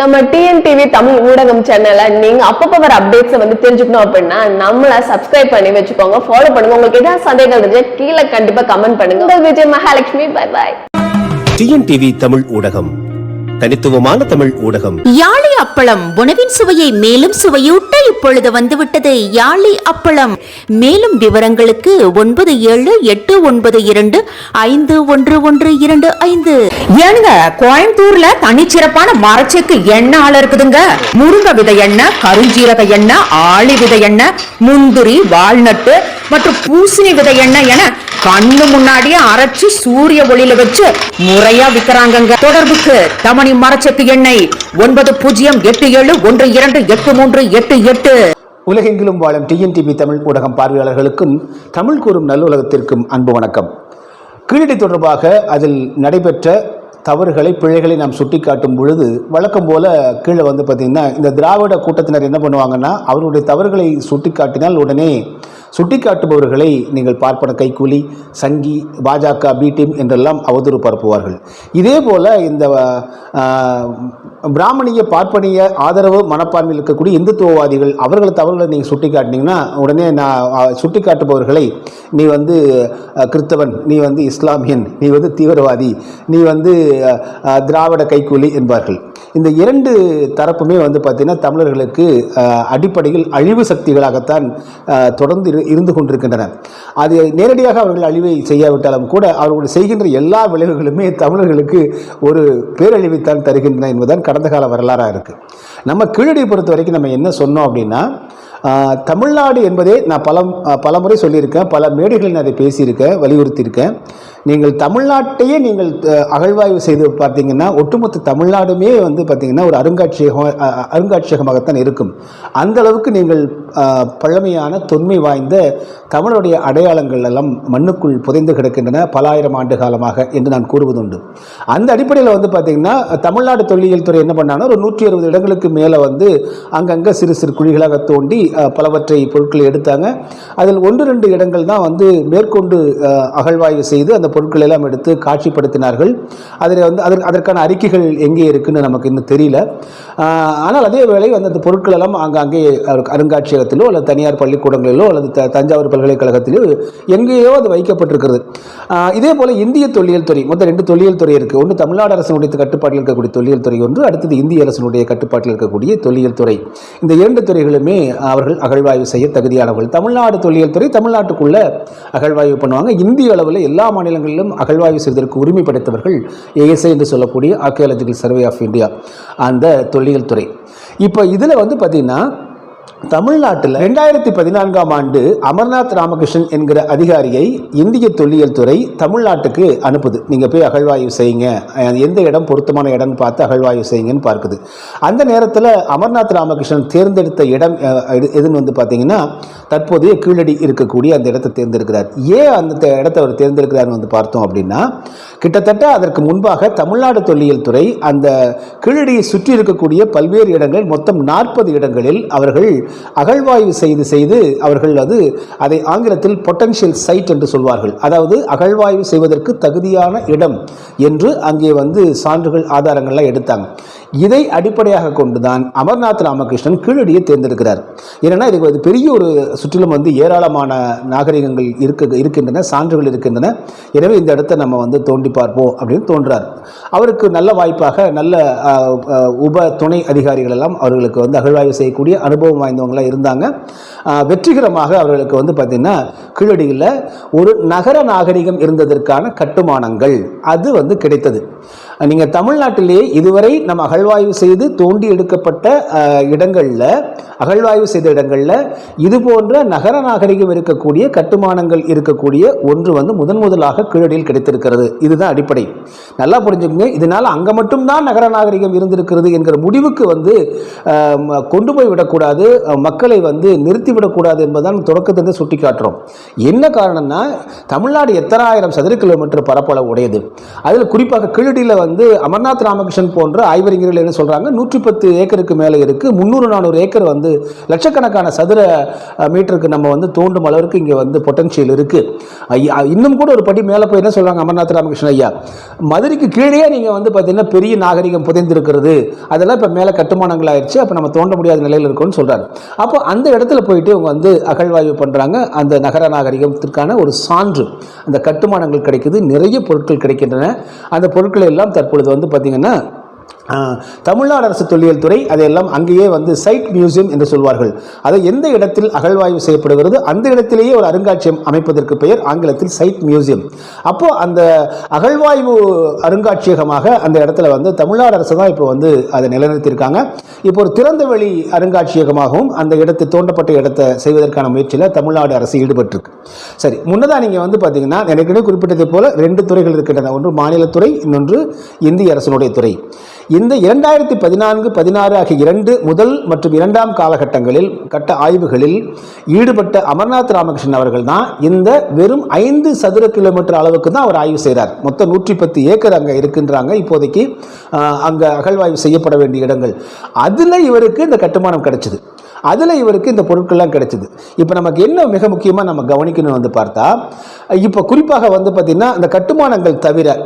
நம்ம டிஎன்டிவி தமிழ் ஊடகம் சேனல்ல நீங்க அப்பப்ப வர அப்டேட்ஸ் வந்து தெரிஞ்சுக்கணும் அப்படின்னா நம்மள சப்ஸ்கிரைப் பண்ணி வச்சுக்கோங்க ஃபாலோ பண்ணுங்க. உங்களுக்கு ஏதாவது சந்தேகம் இருந்துச்சு கீழே கண்டிப்பா கமெண்ட் பண்ணுங்க. Vijay Mahalakshmi. Bye bye TNTV Tamil ஊடகம். தனித்துவமான தமிழ் ஊடகம். யாழி அப்பளம் உணவின் சுவையை மேலும் சுவையூட்ட இப்பொழுது வந்துவிட்டது. யாழி அப்பளம். மேலும் விவரங்களுக்கு ஒன்பது ஏழு எட்டு ஒன்பது இரண்டு ஐந்து ஒன்று ஒன்று இரண்டு ஐந்து. ஏனுங்க கோயம்புத்தூர்ல தனிச்சிறப்பான மரச்செக்கு எண்ணெய் ஆள இருக்குதுங்க. முருங்கை விதை எண்ணெய் கருஞ்சீரக எண்ணெய் ஆளி விதை எண்ணெய் முந்திரி வால்நட்டு மற்றும் பூசணி விதை எண்ணெய் என கண்ணு முன்னாடியே அரைச்சு சூரிய ஒளியில வச்சு முறையா விக்கிறாங்க தொடர்புக்கு தமணி மரச்சத்து எண்ணெய் ஒன்பது பூஜ்ஜியம் எட்டு ஏழு ஒன்று இரண்டு எட்டு மூன்று எட்டு எட்டு. உலகெங்கிலும் வாழும் டிஎன்டிவி தமிழ் ஊடகம் பார்வையாளர்களுக்கும் தமிழ் கூறும் நல்லுலகத்திற்கும் அன்பு வணக்கம். கீழடி தொடர்பாக அதில் நடைபெற்ற தவறுகளை பிழைகளை நாம் சுட்டிக்காட்டும் பொழுது வழக்கம் போல கீழே வந்து பார்த்திங்கன்னா இந்த திராவிட கூட்டத்தினர் என்ன பண்ணுவாங்கன்னா அவருடைய தவறுகளை சுட்டிக்காட்டினால் உடனே சுட்டிக்காட்டுபவர்களை நீங்கள் பார்ப்பன கைக்கூலி சங்கி பாஜக பி டீம் என்றெல்லாம் அவதூறு பரப்புவார்கள். இதே போல் இந்த பிராமணிய பார்ப்பனிய ஆதரவு மனப்பான்மையில் இருக்கக்கூடிய இந்துத்துவவாதிகள் அவர்கள் தவறுகளை நீங்கள் சுட்டி காட்டினீங்கன்னா உடனே நான் சுட்டி காட்டுபவர்களை நீ வந்து கிறிஸ்தவன் நீ வந்து இஸ்லாமியன் நீ வந்து தீவிரவாதி நீ வந்து திராவிட கைக்கூலி என்பார்கள். இந்த இரண்டு தரப்புமே வந்து பார்த்திங்கன்னா தமிழர்களுக்கு அடிப்படையில் அழிவு சக்திகளாகத்தான் தொடர்ந்து இரு- இருந்து கொண்டிருக்கின்றன அது நேரடியாக அவர்கள் அழிவை செய்யாவிட்டாலும் கூட அவர்கள் செய்கின்ற எல்லா விளைவுகளுமே தமிழர்களுக்கு ஒரு பேரழிவைத்தான் தருகின்றன என்பதுதான் கடந்த கால வரலாறாக இருக்குது நம்ம கீழடி பொறுத்த வரைக்கும் நம்ம என்ன சொன்னோம் அப்படின்னா தமிழ்நாடு என்பதே நான் பல பலமுறை பல முறை சொல்லியிருக்கேன் பல மேடைகளில் நான் அதை பேசியிருக்கேன் வலியுறுத்தியிருக்கேன். நீங்கள் தமிழ்நாட்டையே நீங்கள் அகழ்வாய்வு செய்து பார்த்தீங்கன்னா ஒட்டுமொத்த தமிழ்நாடுமே வந்து பார்த்திங்கன்னா ஒரு அருங்காட்சியகம் அருங்காட்சியகமாகத்தான் இருக்கும். அந்த அளவுக்கு நீங்கள் பழமையான தொன்மை வாய்ந்த தமிழுடைய அடையாளங்கள் எல்லாம் மண்ணுக்குள் புதைந்து கிடக்கின்றன பல ஆயிரம் ஆண்டு காலமாக என்று நான் கூறுவதுண்டு. அந்த அடிப்படையில் வந்து பார்த்திங்கன்னா தமிழ்நாடு தொல்லியல் துறை என்ன பண்ணாங்கன்னா ஒரு நூற்றி அறுபது இடங்களுக்கு மேலே வந்து அங்கங்கே சிறு சிறு குழிகளாக தோண்டி பலவற்றை பொருட்களை எடுத்தாங்க. அதில் ஒன்று ரெண்டு இடங்கள் தான் வந்து மேற்கொண்டு அகழ்வாய்வு செய்து அந்த பொருட்களை எல்லாம் எடுத்து காட்சிப்படுத்தினார்கள். அதில் வந்து அதற்கு அதற்கான அறிக்கைகள் எங்கே இருக்குன்னு நமக்கு இன்னும் தெரியல. ஆனால் அதே வேளை வந்து அந்த பொருட்கள் எல்லாம் அங்கங்கே அருங்காட்சியகத்திலோ அல்லது தனியார் பள்ளிக்கூடங்களிலோ அல்லது த- தஞ்சாவூர் பல்கலைக்கழகத்திலோ எங்கேயோ அது வைக்கப்பட்டிருக்கிறது. இதே போல் இந்திய தொல்லியல் துறை மொத்தம் ரெண்டு தொல்லியல் துறை இருக்குது ஒன்று தமிழ்நாடு அரசினுடைய கட்டுப்பாட்டில் இருக்கக்கூடிய தொல்லியல் துறை ஒன்று அடுத்தது இந்திய அரசினுடைய கட்டுப்பாட்டில் இருக்கக்கூடிய தொல்லியல் துறை. இந்த இரண்டு துறைகளுமே அவர்கள் அகழ்வாய்வு செய்ய தகுதியானவர்கள். தமிழ்நாடு தொல்லியல் துறை தமிழ்நாட்டுக்குள்ளே அகழ்வாய்வு பண்ணுவாங்க. இந்திய அளவில் எல்லா மாநிலங்களிலும் அகழ்வாய்வு செய்வதற்கு உரிமை படைத்தவர்கள் ஏஎஸ்ஐ என்று சொல்லக்கூடிய ஆர்கியாலஜிக்கல் சர்வே ஆஃப் இந்தியா அந்த தொல்லியல் துறை. இப்போ இதில் வந்து பார்த்தீங்கன்னா தமிழ்நாட்டில் ரெண்டாயிரத்தி பதினான்காம் ஆண்டு அமர்நாத் ராமகிருஷ்ணன் என்கிற அதிகாரியை இந்திய தொல்லியல் துறை தமிழ்நாட்டுக்கு அனுப்புது. நீங்கள் போய் அகழ்வாய்வு செய்யுங்க. எந்த இடம் பொருத்தமான இடம்னு பார்த்து அகழ்வாய்வு செய்யுங்கன்னு பார்க்குது. அந்த நேரத்தில் அமர்நாத் ராமகிருஷ்ணன் தேர்ந்தெடுத்த இடம் எது- எதுன்னு வந்து பார்த்தீங்கன்னா தற்போதைய கீழடி இருக்கக்கூடிய அந்த இடத்தை தேர்ந்தெடுக்கிறார். ஏன் அந்த இடத்தை அவர் தேர்ந்தெடுக்கிறார்னு வந்து பார்த்தோம் அப்படின்னா கிட்டத்தட்ட அதற்கு முன்பாக தமிழ்நாடு தொல்லியல் துறை அந்த கீழடியை சுற்றி இருக்கக்கூடிய பல்வேறு இடங்கள் மொத்தம் நாற்பது இடங்களில் அவர்கள் அகழ்வாய்வு செய்து செய்து அவர்கள் அது அதை ஆங்கிலத்தில் பொட்டன்ஷியல் சைட் என்று சொல்வார்கள். அதாவது அகழ்வாய்வு செய்வதற்கு தகுதியான இடம் என்று அங்கே வந்து சான்றுகள் ஆதாரங்கள்லாம் எடுத்தாங்க. இதை அடிப்படையாக கொண்டுதான் அமர்நாத் ராமகிருஷ்ணன் கீழடியை தேர்ந்தெடுக்கிறார். ஏன்னா இது பெரிய ஒரு சுற்றிலும் வந்து ஏராளமான நாகரிகங்கள் இருக்க இருக்கின்றன சான்றுகள் இருக்கின்றன. எனவே இந்த இடத்தை நம்ம வந்து தோண்டி பார்ப்போம் அப்படின்னு தோன்றார். அவருக்கு நல்ல வாய்ப்பாக நல்ல உப துணை அதிகாரிகள் எல்லாம் அவர்களுக்கு வந்து அகழ்வாய்வு செய்யக்கூடிய அனுபவம் வாய்ந்தவங்களாக இருந்தாங்க. வெற்றிகரமாக அவர்களுக்கு வந்து பார்த்திங்கன்னா கீழடியில் ஒரு நகர நாகரிகம் இருந்ததற்கான கட்டுமானங்கள் அது வந்து கிடைத்தது. நீங்கள் தமிழ்நாட்டிலே இதுவரை நம்ம அகழ்வாய்வு செய்து தோண்டி எடுக்கப்பட்ட இடங்களில் அகழ்வாய்வு செய்த இடங்களில் இது போன்ற நகர நாகரிகம் இருக்கக்கூடிய கட்டுமானங்கள் இருக்கக்கூடிய ஒன்று வந்து முதன் முதலாக கீழடியில் கிடைத்திருக்கிறது. இதுதான் அடிப்படை. நல்லா புரிஞ்சுக்கோங்க. இதனால் அங்கே மட்டும்தான் நகர நாகரிகம் இருந்திருக்கிறது என்கிற முடிவுக்கு வந்து கொண்டு போய் விடக்கூடாது மக்களை வந்து நிறுத்தி விடக்கூடாது என்பதுதான் தொடக்கத்திலிருந்து சுட்டி காட்டுறோம் என்ன காரணம்னா தமிழ்நாடு எத்தனாயிரம் சதுர கிலோமீட்டர் பரப்பளவு உடையது. அதில் குறிப்பாக கீழடியில் வந்து அமர்நாத் ராமகிருஷ்ணன் போன்ற ஆய்வறிஞர்கள் என்ன சொல்கிறாங்க நூற்றி பத்து ஏக்கருக்கு மேலே இருக்குது முந்நூறு நானூறு ஏக்கர் வந்து லட்சக்கணக்கான சதுர மீட்டருக்கு நம்ம வந்து தோண்டும் அளவுக்கு இங்கே வந்து பொட்டன்ஷியல் இருக்குது ஐயா, இன்னும் கூட ஒரு படி மேலே போய் என்ன சொல்கிறாங்க அமர்நாத் ராமகிருஷ்ணன் ஐயா? மதுரைக்கு கீழே நீங்கள் வந்து பார்த்தீங்கன்னா பெரிய நாகரிகம் புதைந்திருக்கிறது. அதெல்லாம் இப்போ மேலே கட்டுமானங்கள் ஆயிடுச்சு அப்போ நம்ம தோண்ட முடியாத நிலையில் இருக்கும்னு சொல்கிறாரு அப்போ அந்த இடத்துல போயிட்டு இவங்க வந்து அகழ்வாய்வு பண்ணுறாங்க அந்த நகர நாகரிகத்திற்கான ஒரு சான்று. அந்த கட்டுமானங்கள் கிடைக்குது. நிறைய பொருட்கள் கிடைக்கின்றன. அந்த பொருட்களை எல்லாம் தற்பொழுது வந்து பார்த்திங்கன்னா தமிழ்நாடு அரசு தொல்லியல் துறை அதையெல்லாம் அங்கேயே வந்து சைட் மியூசியம் என்று சொல்வார்கள். அதை எந்த இடத்தில் அகழ்வாய்வு செய்யப்படுகிறது அந்த இடத்திலேயே ஒரு அருங்காட்சியகம் அமைப்பதற்கு பெயர் ஆங்கிலத்தில் சைட் மியூசியம். அப்போ அந்த அகழ்வாய்வு அருங்காட்சியகமாக அந்த இடத்துல வந்து தமிழ்நாடு அரசு தான் இப்போ வந்து அதை நிலைநிறுத்தியிருக்காங்க. இப்போ ஒரு திறந்த வெளி அருங்காட்சியகமாகவும் அந்த இடத்தை தோண்டப்பட்ட இடத்தை செய்வதற்கான முயற்சியில் தமிழ்நாடு அரசு ஈடுபட்டிருக்கு. சரி முன்னதாக நீங்கள் வந்து பார்த்தீங்கன்னா எனக்கு குறிப்பிட்டதை போல ரெண்டு துறைகள் இருக்கின்றன. ஒன்று மாநிலத்துறை இன்னொன்று இந்திய அரசனுடைய துறை. இந்த இரண்டாயிரத்தி பதினான்கு பதினாறு ஆகிய இரண்டு முதல் மற்றும் இரண்டாம் காலகட்டங்களில் கட்ட ஆய்வுகளில் ஈடுபட்ட அமர்நாத் ராமகிருஷ்ணன் அவர்கள் தான் இந்த வெறும் ஐந்து சதுர கிலோமீட்டர் அளவுக்கு தான் அவர் ஆய்வு செய்கிறார் மொத்தம் நூற்றி பத்து ஏக்கர் அங்கே இருக்கின்றாங்க. இப்போதைக்கு அங்கே அகழ்வாய்வு செய்யப்பட வேண்டிய இடங்கள். அதில் இவருக்கு இந்த கட்டுமானம் கிடைச்சிது. அதில் இவருக்கு இந்த பொருட்கள்லாம் கிடைச்சிது. இப்போ நமக்கு என்ன மிக முக்கியமாக நம்ம கவனிக்கணும் வந்து பார்த்தா இப்போ குறிப்பாக வந்து பார்த்திங்கன்னா இந்த கட்டுமானங்கள் தவிர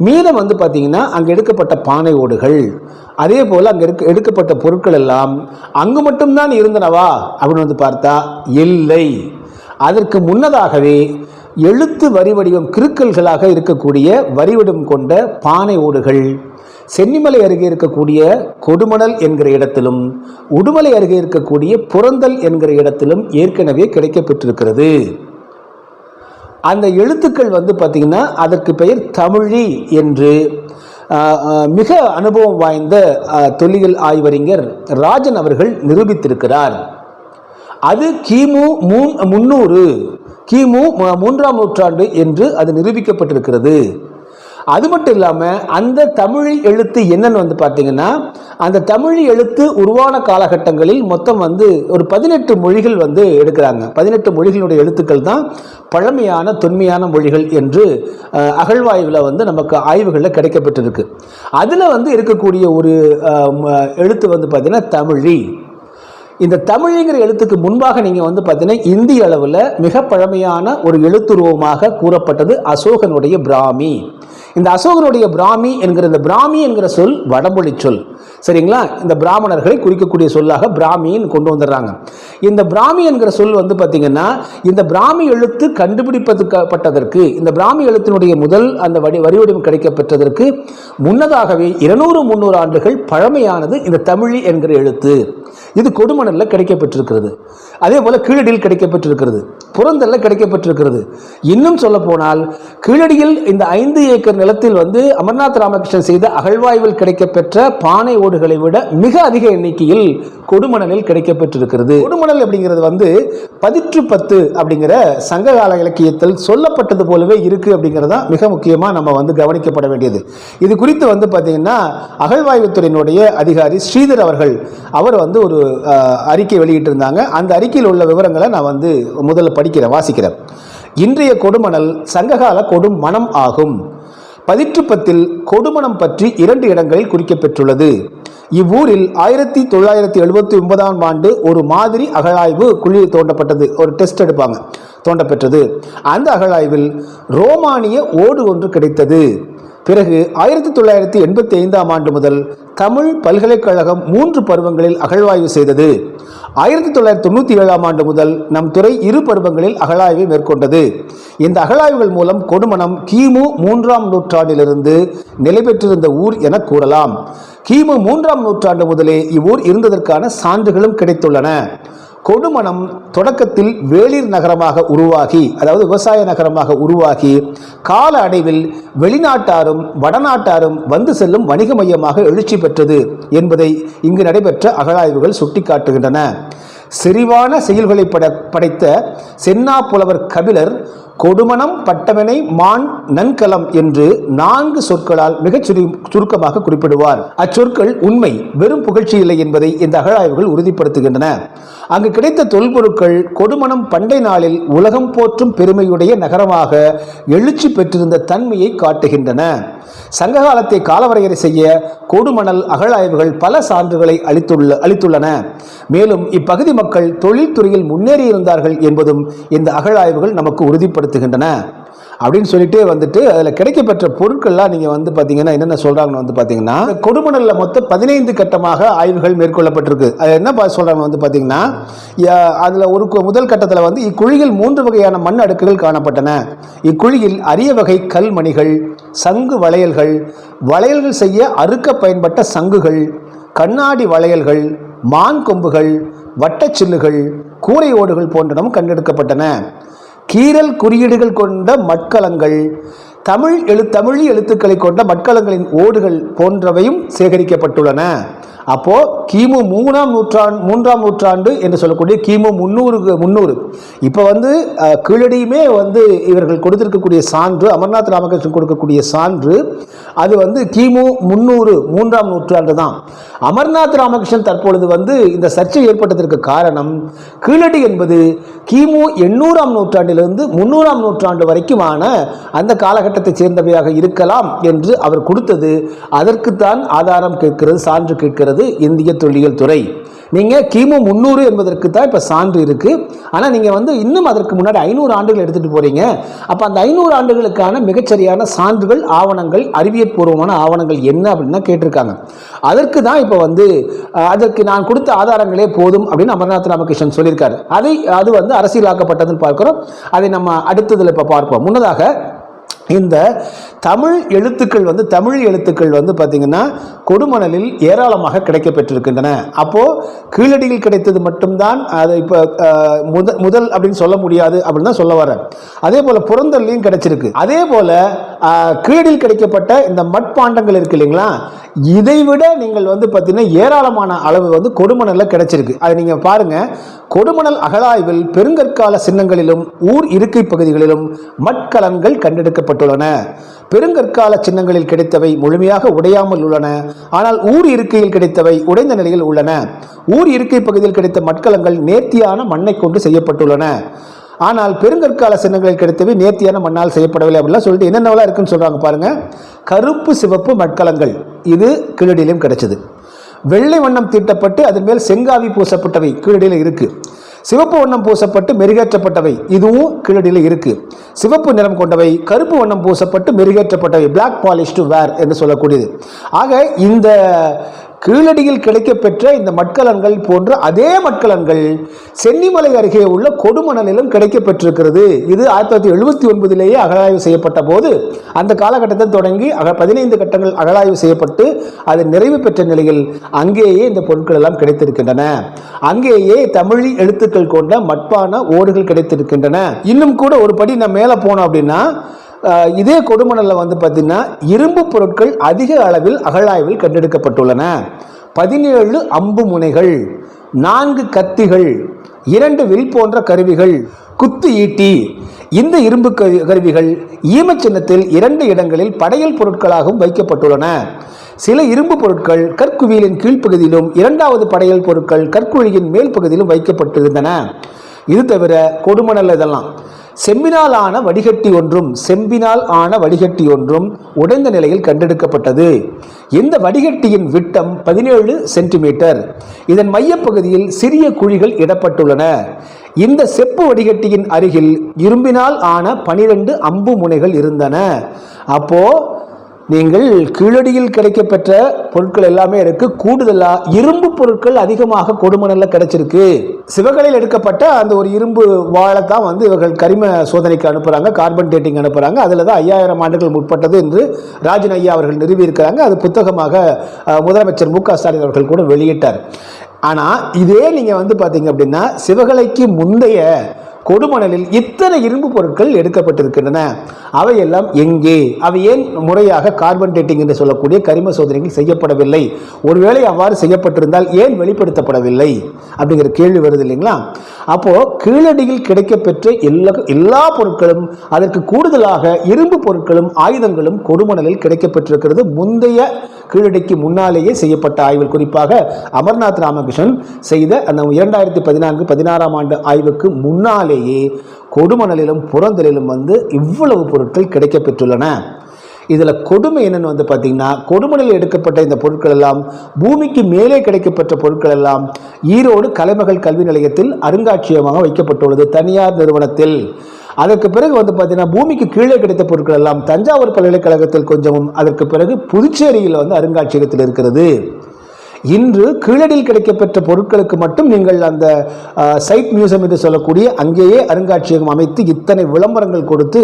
மீதம் வந்து பார்த்தீங்கன்னா அங்கே எடுக்கப்பட்ட பானை ஓடுகள். அதே போல் அங்கே எடுக்க எடுக்கப்பட்ட பொருட்கள் எல்லாம் அங்கு மட்டும்தான் இருந்தனவா? அப்படின்னு வந்து பார்த்தா இல்லை. அதற்கு முன்னதாகவே எழுத்து வரி வடிவம் கிறுக்கல்களாக இருக்கக்கூடிய வரி வடிவம் கொண்ட பானை ஓடுகள் சென்னிமலை அருகே இருக்கக்கூடிய கொடுமணல் என்கிற இடத்திலும் உடுமலை அருகே இருக்கக்கூடிய புறந்தல் என்கிற இடத்திலும் ஏற்கனவே கிடைக்கப்பெற்றிருக்கிறது. அந்த எழுத்துக்கள் வந்து பார்த்திங்கன்னா அதற்கு பெயர் தமிழி என்று மிக அனுபவம் வாய்ந்த தொல்லியல் ஆய்வறிஞர் ராஜன் அவர்கள் நிரூபித்திருக்கிறார். அது கிமு மூன் முன்னூறு கிமு மூன்றாம் நூற்றாண்டு என்று அது நிரூபிக்கப்பட்டிருக்கிறது. அது மட்டும் இல்லாமல் அந்த தமிழ் எழுத்து என்னன்னு வந்து பார்த்தீங்கன்னா அந்த தமிழ் எழுத்து உருவான காலகட்டங்களில் மொத்தம் வந்து ஒரு பதினெட்டு மொழிகள் வந்து எடுக்கிறாங்க. பதினெட்டு மொழிகளுடைய எழுத்துக்கள் தான் பழமையான தொன்மையான மொழிகள் என்று அகழ்வாய்வில் வந்து நமக்கு ஆய்வுகளில் கிடைக்கப்பட்டிருக்கு. அதில் வந்து இருக்கக்கூடிய ஒரு எழுத்து வந்து பார்த்தீங்கன்னா தமிழி. இந்த தமிழிங்கிற எழுத்துக்கு முன்பாக நீங்கள் வந்து பார்த்தீங்கன்னா இந்திய அளவில் மிக பழமையான ஒரு எழுத்துருவமாக கூறப்பட்டது அசோகனுடைய பிராமி. இந்த அசோகனுடைய பிராமி என்கிற இந்த பிராமி என்கிற சொல் வடமொழி சொல். சரிங்களா? இந்த பிராமணர்களை குறிக்கக்கூடிய சொல்லாக பிராமின்னு கொண்டு வந்துடுறாங்க. இந்த பிராமி என்கிற சொல் வந்து பார்த்திங்கன்னா இந்த பிராமி எழுத்து கண்டுபிடிப்பதற்கு இந்த பிராமி எழுத்தினுடைய முதல் அந்த வடி வரிவடிவம் கிடைக்கப்பெற்றதற்கு முன்னதாகவே இருநூறு முந்நூறு ஆண்டுகள் பழமையானது இந்த தமிழி என்கிற எழுத்து. இது கொடுமணலில் கிடைக்கப்பெற்றிருக்கிறது. அதே போல் கீழடியில் கிடைக்கப்பெற்றிருக்கிறது. புறந்தல்ல கிடைக்கப்பெற்றிருக்கிறது. இன்னும் சொல்ல போனால் கீழடியில் இந்த ஐந்து ஏக்கர் நிலத்தில் வந்து அமர்நாத் ராமகிருஷ்ணன் செய்த அகழ்வாய்வில் கிடைக்கப்பெற்ற பானை ஓடுகளை விட மிக அதிக எண்ணிக்கையில் கொடுமணலில் கிடைக்கப்பெற்றிருக்கிறது. கொடுமணல் அப்படிங்கிறது வந்து பதிற்று பத்து அப்படிங்கிற சங்ககால இலக்கியத்தில் சொல்லப்பட்டது போலவே இருக்கு அப்படிங்கிறது தான் மிக முக்கியமாக நம்ம வந்து கவனிக்கப்பட வேண்டியது. இது குறித்து வந்து பார்த்தீங்கன்னா அகழ்வாய்வுத்துறையினுடைய அதிகாரி ஸ்ரீதர் அவர்கள் அவர் வந்து ஒரு அஹ், அறிக்கை வெளியிட்டிருந்தாங்க. அந்த அறிக்கையில் உள்ள விவரங்களை நான் வந்து முதல்ல படிக்கிறேன் வாசிக்கிறேன். இன்றைய கொடுமணல் சங்ககால கொடுமணம் ஆகும். பதிற்றுப்பத்தில் கொடுமணம் பற்றி இரண்டு இடங்களில் குறிக்கப்பெற்றுள்ளது. இவ்வூரில் ஆயிரத்தி தொள்ளாயிரத்தி எழுபத்தி ஒன்பதாம் ஆண்டு ஒரு மாதிரி அகழாய்வு குழி தோண்டப்பட்டது. ஒரு டெஸ்ட் எடுப்பாங்க. தோண்டப்பெற்றது. அந்த அகழாய்வில் ரோமானிய ஓடு ஒன்று கிடைத்தது. பிறகு ஆயிரத்தி தொள்ளாயிரத்தி எண்பத்தி ஐந்தாம் ஆண்டு முதல் தமிழ் பல்கலைக்கழகம் மூன்று பருவங்களில் அகழ்வாய்வு செய்தது. ஆயிரத்தி தொள்ளாயிரத்தி தொண்ணூற்றி ஏழாம் ஆண்டு முதல் நம் துறை இரு பருவங்களில் அகழாய்வை மேற்கொண்டது. இந்த அகழாய்வுகள் மூலம் கொடுமணம் கிமு மூன்றாம் நூற்றாண்டிலிருந்து நிலை பெற்றிருந்த ஊர் என கூறலாம். கிமு மூன்றாம் நூற்றாண்டு முதலே இவ்வூர் இருந்ததற்கான சான்றுகளும் கிடைத்துள்ளன. கொடுமணம் தொடக்கத்தில் வேளிர் நகரமாக உருவாகி அதாவது விவசாய நகரமாக உருவாகி கால அடைவில் வெளிநாட்டாரும் வடநாட்டாரும் வந்து செல்லும் வணிக மையமாக எழுச்சி பெற்றது என்பதை இங்கு நடைபெற்ற அகழாய்வுகள் சுட்டிக்காட்டுகின்றன. செறிவான செயல்களை பட படைத்த சென்னா புலவர் கபிலர் கொடுமணம் பட்டவனை மான் நன்கலம் என்று நான்கு சொற்களால் மிகச் சுரு சுருக்கமாக குறிப்பிடுவார். அச்சொற்கள் உண்மை வெறும் புகழ்ச்சி இல்லை என்பதை இந்த அகழாய்வுகள் உறுதிப்படுத்துகின்றன. அங்கு கிடைத்த தொல்பொருட்கள் கொடுமணம் பண்டை நாளில் உலகம் போற்றும் பெருமையுடைய நகரமாக எழுச்சி பெற்றிருந்த தன்மையை காட்டுகின்றன. சங்க காலத்தை காலவரையறை செய்ய கொடுமணல் அகழாய்வுகள் பல சான்றுகளை அளித்துள்ள அளித்துள்ளன. மேலும் இப்பகுதி மக்கள் தொழில்துறையில் முன்னேறி இருந்தார்கள் என்பதும் இந்த அகழாய்வுகள் நமக்கு உறுதிப்படுத்துகின்றன. அப்படின்னு சொல்லிட்டு வந்துட்டு அதில் கிடைக்கப்பெற்ற பொருட்கள்லாம் நீங்கள் வந்து பார்த்தீங்கன்னா என்னென்ன சொல்கிறாங்கன்னு வந்து பார்த்தீங்கன்னா கொடுமணலில் மொத்தம் பதினைந்து கட்டமாக ஆய்வுகள் மேற்கொள்ளப்பட்டிருக்கு. அது என்ன பா- சொல்றாங்க வந்து பார்த்தீங்கன்னா அதில் ஒரு கு- முதல் கட்டத்தில் வந்து இக்குழியில் மூன்று வகையான மண் அடுக்குகள் காணப்பட்டன. இக்குழியில் அரிய வகை கல்மணிகள் சங்கு வளையல்கள். வளையல்கள் செய்ய அறுக்க பயன்பட்ட சங்குகள். கண்ணாடி வளையல்கள் மான் கொம்புகள் வட்டச்சில்லுகள் கூரை ஓடுகள் போன்றனவும் கண்டெடுக்கப்பட்டன. கீறல் குறியீடுகள் கொண்ட மட்கலங்கள். தமிழ் எழு தமிழ் எழுத்துக்களை கொண்ட மட்கலங்களின் ஓடுகள் போன்றவையும் சேகரிக்கப்பட்டுள்ளன. அப்போ கிமு மூணாம் நூற்றாண்டு மூன்றாம் நூற்றாண்டு என்று சொல்லக்கூடிய கிமு முந்நூறுக்கு முந்நூறு இப்போ வந்து கீழடியுமே வந்து இவர்கள் கொடுத்திருக்கக்கூடிய சான்று அமர்நாத் ராமகிருஷ்ணன் கொடுக்கக்கூடிய சான்று அது வந்து கிமு முந்நூறு மூன்றாம் நூற்றாண்டு தான். அமர்நாத் ராமகிருஷ்ணன் தற்பொழுது வந்து இந்த சர்ச்சை ஏற்பட்டதற்கு காரணம் கீழடி என்பது கிமு எண்ணூறாம் நூற்றாண்டிலிருந்து முன்னூறாம் நூற்றாண்டு வரைக்குமான அந்த காலகட்டத்தைச் சேர்ந்தவையாக இருக்கலாம் என்று அவர் கொடுத்தது அதற்குத்தான் ஆதாரம் கேட்கிறது சான்று கேட்கிறது. இந்திய தொல்லியல் துறை. நீங்கள் கிமு முந்நூறு என்பதற்கு தான் இப்போ சான்று இருக்குது ஆனால் நீங்கள் வந்து இன்னும் அதற்கு முன்னாடி ஐநூறு ஆண்டுகள் எடுத்துகிட்டு போகிறீங்க அப்போ அந்த ஐநூறு ஆண்டுகளுக்கான மிகச்சரியான சான்றுகள் ஆவணங்கள் அறிவியற்பூர்வமான ஆவணங்கள் என்ன அப்படின்னு கேட்டிருக்காங்க. அதற்கு தான் இப்போ வந்து அதற்கு நான் கொடுத்த ஆதாரங்களே போதும் அப்படின்னு அமர்நாத் ராமகிருஷ்ணன் சொல்லியிருக்காரு. அதை அது வந்து அரசியலாக்கப்பட்டதுன்னு பார்க்குறோம். அதை நம்ம அடுத்ததில் இப்போ பார்ப்போம். முன்னதாக இந்த தமிழ் எழுத்துக்கள் வந்து தமிழ் எழுத்துக்கள் வந்து பார்த்திங்கன்னா கொடுமணலில் ஏராளமாக கிடைக்கப்பெற்றிருக்கின்றன. அப்போது கீழடியில் கிடைத்தது மட்டும்தான் அது இப்போ முத முதல் அப்படின்னு சொல்ல முடியாது அப்படின்னு தான் சொல்ல வரேன் அதே போல் புறந்தல்லையும் கிடைச்சிருக்கு. அதே போல் கீழடியில் கிடைக்கப்பட்ட இந்த மட்பாண்டங்கள் இருக்கு இல்லைங்களா இதை விட நீங்கள் வந்து பார்த்தீங்கன்னா ஏராளமான அளவு வந்து கொடுமணலில் கிடைச்சிருக்கு. அதை நீங்கள் பாருங்கள் கொடுமணல் அகழாய்வில் பெருங்கற்கால சின்னங்களிலும் ஊர் இருக்கை பகுதிகளிலும் மட்கலன்கள் கண்டெடுக்கப்பட்டுள்ளன பெருங்கற்கால சின்னங்களில் கிடைத்தவை முழுமையாக உடையாமல் உள்ளன. ஆனால் ஊர் இருக்கையில் கிடைத்தவை உடைந்த நிலையில் உள்ளன. ஊர் இருக்கை பகுதியில் கிடைத்த மட்கலங்கள் நேர்த்தியான மண்ணை கொண்டு செய்யப்பட்டுள்ளன. ஆனால் பெருங்கற்கால சின்னங்களில் கிடைத்தவை நேர்த்தியான மண்ணால் செய்யப்படவில்லை அப்படிலாம் சொல்லிட்டு என்னென்னவெல்லாம் இருக்குன்னு சொல்றாங்க பாருங்க. கருப்பு சிவப்பு மட்கலங்கள். இது கீழடியிலும் கிடைச்சது. வெள்ளை வண்ணம் தீட்டப்பட்டு அதன் மேல் செங்காவி பூசப்பட்டவை கீழடியில் இருக்கு. சிவப்பு வண்ணம் பூசப்பட்டு மெருகேற்றப்பட்டவை இதுவும் கீழடியில் இருக்கு. சிவப்பு நிறம் கொண்டவை கருப்பு வண்ணம் பூசப்பட்டு மெருகேற்றப்பட்டவை பிளாக் பாலிஷ் டு வேர் என்று சொல்லக்கூடியது. ஆக இந்த கீழடியில் கிடைக்கப்பெற்ற இந்த மட்கலன்கள் போன்ற அதே மட்கலன்கள் சென்னிமலை அருகே உள்ள கொடுமணலிலும் கிடைக்கப்பெற்றிருக்கிறது. இது ஆயிரத்தி தொள்ளாயிரத்தி எழுபத்தி ஒன்பதிலேயே அகழாய்வு செய்யப்பட்ட போது அந்த காலகட்டத்தில் தொடங்கி அக பதினைந்து கட்டங்கள் அகழாய்வு செய்யப்பட்டு அது நிறைவு பெற்ற நிலையில் அங்கேயே இந்த பொருட்கள் எல்லாம் கிடைத்திருக்கின்றன. அங்கேயே தமிழ் எழுத்துக்கள் கொண்ட மட்பான ஓடுகள் கிடைத்திருக்கின்றன. இன்னும் கூட ஒரு படி நம்ம மேலே போனோம் அப்படின்னா இதே கொடுமணலில் வந்து பார்த்திங்கன்னா இரும்பு பொருட்கள் அதிக அளவில் அகழாய்வில் கண்டெடுக்கப்பட்டுள்ளன. பதினேழு அம்பு முனைகள் நான்கு கத்திகள் இரண்டு வில் போன்ற கருவிகள் குத்து ஈட்டி இந்த இரும்பு கரு- கருவிகள் ஈமச் சின்னத்தில் இரண்டு இடங்களில் படையல் பொருட்களாகவும் வைக்கப்பட்டுள்ளன. சில இரும்பு பொருட்கள் கற்குவியலின் கீழ்ப்பகுதியிலும் இரண்டாவது படையல் பொருட்கள் கற்குழியின் மேல் பகுதியிலும் வைக்கப்பட்டிருந்தன. இது தவிர கொடுமணல் இதெல்லாம். செம்பினால் ஆன வடிகட்டி ஒன்றும் செம்பினால் ஆன வடிகட்டி ஒன்றும் உடைந்த நிலையில் கண்டெடுக்கப்பட்டது. இந்த வடிகட்டியின் விட்டம் பதினேழு சென்டிமீட்டர். இதன் மையப்பகுதியில் சிறிய குழிகள் இடப்பட்டுள்ளன. இந்த செப்பு வடிகட்டியின் அருகில் இரும்பினால் ஆன பனிரெண்டு அம்பு முனைகள் இருந்தன. அப்போ நீங்கள் கீழடியில் கிடைக்கப்பெற்ற பொருட்கள் எல்லாமே இருக்கு கூடுதலா இரும்பு பொருட்கள் அதிகமாக கொடுமணல்ல கிடைச்சிருக்கு. சிவகலையில் எடுக்கப்பட்ட அந்த ஒரு இரும்பு வாழை தான் வந்து இவர்கள் கரிம சோதனைக்கு அனுப்புறாங்க கார்பன் டேட்டிங் அனுப்புறாங்க. அதில் தான் ஐயாயிரம் ஆண்டுகள் முற்பட்டது என்று ராஜன் ஐயா அவர்கள் நிறுவியிருக்கிறாங்க அது புத்தகமாக முதலமைச்சர் மு க ஸ்டாலின் அவர்கள் கூட வெளியிட்டார். ஆனால் இதே நீங்கள் வந்து பார்த்தீங்க அப்படின்னா சிவகலைக்கு முந்தைய கொடுமணலில் இத்தனை இரும்பு பொருட்கள் எடுக்கப்பட்டிருக்கின்றன. அவையெல்லாம் எங்கே? அவை ஏன் முறையாக கார்பன் டேட்டிங் என்று சொல்லக்கூடிய கரிம சோதனைகள் செய்யப்படவில்லை. ஒருவேளை அவ்வாறு செய்யப்பட்டிருந்தால் ஏன் வெளிப்படுத்தப்படவில்லை? அப்படிங்கிற கேள்வி வருது இல்லைங்களா? அப்போ கீழடியில் கிடைக்கப்பெற்ற எல்லா எல்லா பொருட்களும் அதற்கு கூடுதலாக இரும்பு பொருட்களும் ஆயுதங்களும் கொடுமணலில் கிடைக்கப்பெற்றிருக்கிறது முந்தைய கீழடிக்கு முன்னாலேயே செய்யப்பட்ட ஆய்வில் குறிப்பாக அமர்நாத் ராமகிருஷ்ணன் செய்த அந்த இரண்டாயிரத்தி பதினான்கு பதினாறாம் ஆண்டு ஆய்வுக்கு முன்னாலே முன்னாலேயே கொடுமணலிலும் புறந்தலிலும் வந்து இவ்வளவு பொருட்கள் கிடைக்கப்பெற்றுள்ளன. இதில் கொடுமை என்னென்னு வந்து பார்த்தீங்கன்னா கொடுமணில் எடுக்கப்பட்ட இந்த பொருட்கள் எல்லாம் பூமிக்கு மேலே கிடைக்கப்பட்ட பொருட்கள் எல்லாம் ஈரோடு கலைமகள் கல்வி நிலையத்தில் அருங்காட்சியகமாக வைக்கப்பட்டுள்ளது தனியார் நிறுவனத்தில். அதற்கு பிறகு வந்து பார்த்தீங்கன்னா பூமிக்கு கீழே கிடைத்த பொருட்கள் எல்லாம் தஞ்சாவூர் பல்கலைக்கழகத்தில் கொஞ்சமும் அதற்கு பிறகு புதுச்சேரியில் வந்து அருங்காட்சியகத்தில் இருக்கிறது. இன்று கீழடியில் கிடைக்கப்பெற்ற பொருட்களுக்கு மட்டும் நீங்கள் அந்த சைட் மியூசியம் என்று சொல்லக்கூடிய அங்கேயே அருங்காட்சியகம் அமைத்து இத்தனை விளம்பரங்கள் கொடுத்து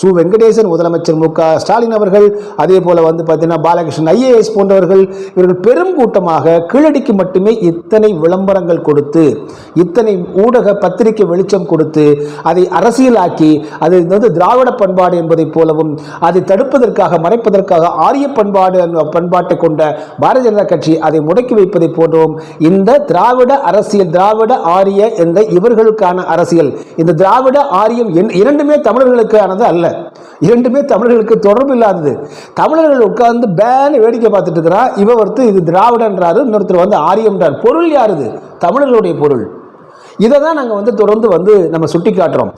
சு. வெங்கடேசன் முதலமைச்சர் மு. ஸ்டாலின் அவர்கள் அதே போல வந்து பார்த்தீங்கன்னா பாலகிருஷ்ணன் ஐஏஎஸ் போன்றவர்கள் இவர்கள் பெரும் கூட்டமாக கீழடிக்கு மட்டுமே இத்தனை விளம்பரங்கள் கொடுத்து இத்தனை ஊடக பத்திரிகை வெளிச்சம் கொடுத்து அதை அரசியலாக்கி அது வந்து திராவிட பண்பாடு என்பதைப் போலவும் அதை தடுப்பதற்காக மறைப்பதற்காக ஆரிய பண்பாடு பண்பாட்டை கொண்ட பாரதிய ஜனதா கட்சி அதை முடக்கி வைப்பதை போன்றோம். இந்த திராவிட அரசியல் திராவிட ஆரிய என்ற இவர்களுக்கான அரசியல். இந்த திராவிட ஆரியம் இரண்டுமே தமிழர்களுக்கானது அல்ல. இரண்டுமே தமிழர்களுக்கு தொடர்பு இல்லாதது. தமிழர்கள் உட்கார்ந்து பேன் வேடிக்கை பார்த்துட்டு இருக்கிறா இவ ஒருத்தர் இது திராவிடன்றாரு இன்னொருத்தர் வந்து ஆரியம்ன்றார். பொருள் யாருது? தமிழர்களுடைய பொருள். இதை தான் நாங்கள் வந்து தொடர்ந்து வந்து நம்ம சுட்டி காட்டுறோம்.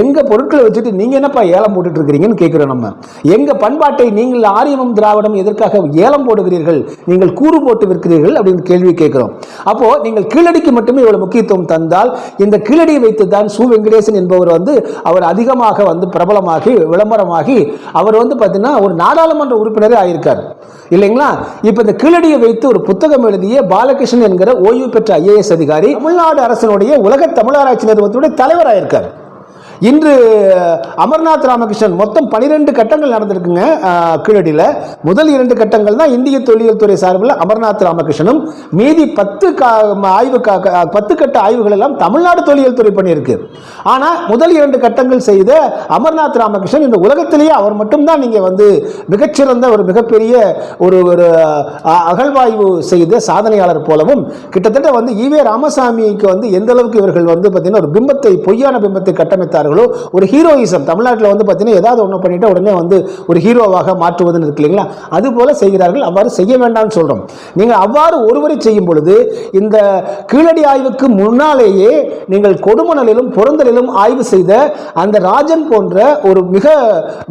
எங்கள் பொருட்களை வச்சுட்டு நீங்கள் என்னப்பா ஏலம் போட்டுட்டு இருக்கிறீங்கன்னு கேட்குறோம் நம்ம. எங்கள் பண்பாட்டை நீங்கள் ஆரியமும் திராவிடம் எதற்காக ஏலம் போடுகிறீர்கள்? நீங்கள் கூறு போட்டு விற்கிறீர்கள் அப்படின்னு கேள்வி கேட்குறோம் அப்போது நீங்கள் கீழடிக்கு மட்டுமே இவ்வளோ முக்கியத்துவம் தந்தால் இந்த கீழடியை வைத்து தான் சு வெங்கடேசன் என்பவர் வந்து அவர் அதிகமாக வந்து பிரபலமாகி விளம்பரமாகி அவர் வந்து பார்த்தீங்கன்னா ஒரு நாடாளுமன்ற உறுப்பினரே ஆயிருக்கார். இல்லைங்களா? இப்போ இந்த கீழடியை வைத்து ஒரு புத்தகம் எழுதிய பாலகிருஷ்ணன் என்கிற ஓய்வு பெற்ற ஐஏஎஸ் அதிகாரி தமிழ்நாடு அரசனுடைய உலக தமிழராட்சி நிறுவனத்துடைய தலைவராயிருக்கார். இன்று அமர்நாத் ராமகிருஷ்ணன் மொத்தம் பனிரெண்டு கட்டங்கள் நடந்திருக்குங்க கீழடியில். முதல் இரண்டு கட்டங்கள் தான் இந்திய தொல்லியல் துறை சார்பில் அமர்நாத் ராமகிருஷ்ணனும் மீதி பத்து கா- ஆய்வு பத்து கட்ட ஆய்வுகள் எல்லாம் தமிழ்நாடு தொல்லியல் துறை பண்ணியிருக்கு. ஆனால் முதல் இரண்டு கட்டங்கள் செய்த அமர்நாத் ராமகிருஷ்ணன் இந்த உலகத்திலேயே அவர் மட்டும்தான் நீங்கள் வந்து மிகச்சிறந்த ஒரு மிகப்பெரிய ஒரு ஒரு அ- அகழ்வாய்வு செய்த சாதனையாளர் போலவும் கிட்டத்தட்ட வந்து ஈவே ராமசாமிக்கு வந்து எந்த அளவுக்கு இவர்கள் வந்து பார்த்தீங்கன்னா ஒரு பிம்பத்தை பொய்யான பிம்பத்தை கட்டமைத்தார் ஒரு ஹீரோயிசம் தமிழ்நாட்டில் வந்து பார்த்தீங்கன்னா ஏதாவது ஒன்று பண்ணிட்டு உடனே வந்து ஒரு ஹீரோவாக மாற்றுவதுன்னு இருக்கு இல்லைங்களா? அது போல செய்கிறார்கள். அவ்வாறு செய்ய வேண்டாம்னு சொல்றோம். நீங்கள் அவ்வாறு ஒருவரை செய்யும் பொழுது இந்த கீழடி ஆய்வுக்கு முன்னாலேயே நீங்கள் கொடுமணலிலும் புறந்தலிலும் ஆய்வு செய்த அந்த ராஜன் போன்ற ஒரு மிக